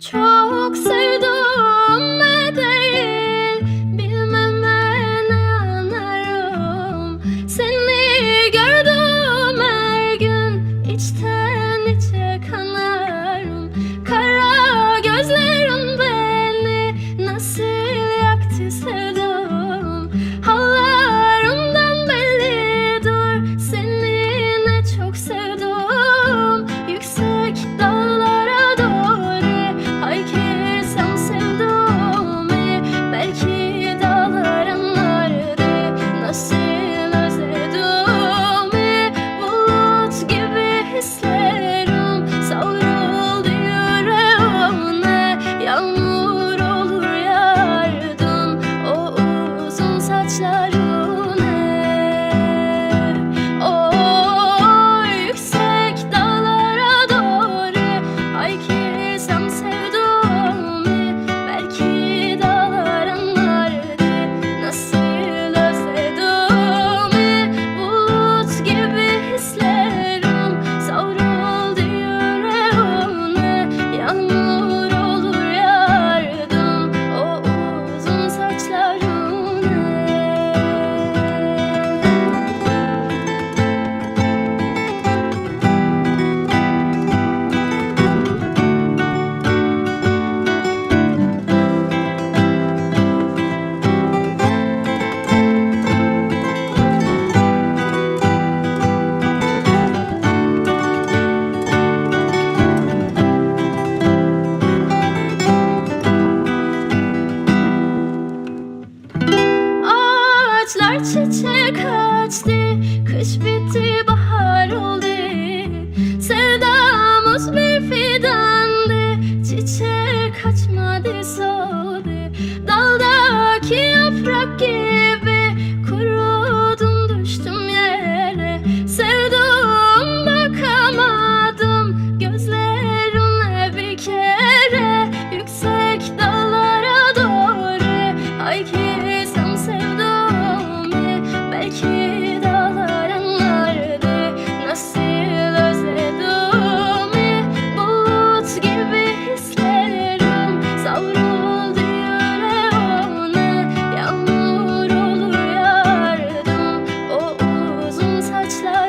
Çok Ağaçlar çiçek açtı Kış bitti bahar oldu. Sevdamız bir fidandı Çiçek açmadı soldu Daldaki yaprak gibi slow.